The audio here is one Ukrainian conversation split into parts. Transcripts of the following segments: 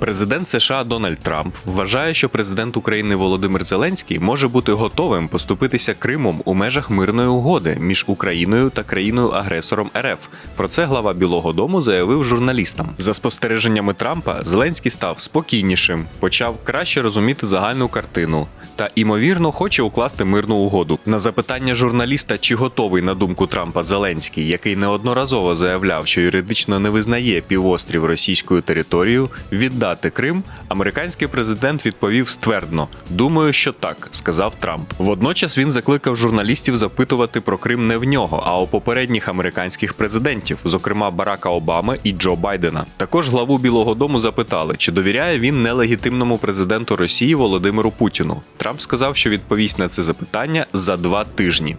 Президент США Дональд Трамп вважає, що президент України Володимир Зеленський може бути готовим поступитися Кримом у межах мирної угоди між Україною та країною-агресором РФ. Про це глава Білого Дому заявив журналістам. За спостереженнями Трампа, Зеленський став спокійнішим, почав краще розуміти загальну картину та, імовірно, хоче укласти мирну угоду. На запитання журналіста, чи готовий на думку Трампа Зеленський, який неодноразово заявляв, що юридично не визнає півострів російською територією, віддати Крим, американський президент відповів ствердно: Думаю, що так, сказав Трамп. Водночас він закликав журналістів запитувати про Крим не в нього, а у попередніх американських президентів, зокрема Барака Обами і Джо Байдена. Також главу Білого Дому запитали, чи довіряє він нелегітимному президенту Росії Володимиру Путіну. Трамп сказав, що відповість на це запитання за два тижні.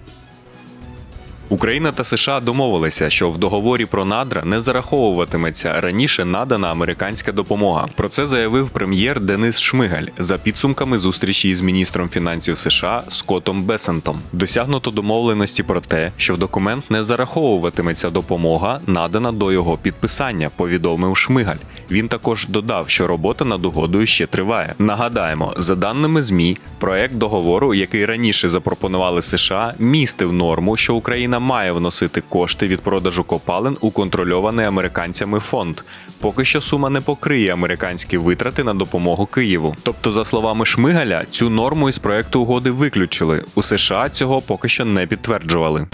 Україна та США домовилися, що в договорі про надра не зараховуватиметься раніше надана американська допомога. Про це заявив прем'єр Денис Шмигаль за підсумками зустрічі із міністром фінансів США Скоттом Бесентом. Досягнуто домовленості про те, що в документ не зараховуватиметься допомога, надана до його підписання. Повідомив Шмигаль. Він також додав, що робота над угодою ще триває. Нагадаємо, за даними змі, проект договору, який раніше запропонували США, містив норму, що Україна має вносити кошти від продажу копалин у контрольований американцями фонд. Поки що сума не покриє американські витрати на допомогу Києву. Тобто, за словами Шмигаля, цю норму із проекту угоди виключили. У США цього поки що не підтверджували.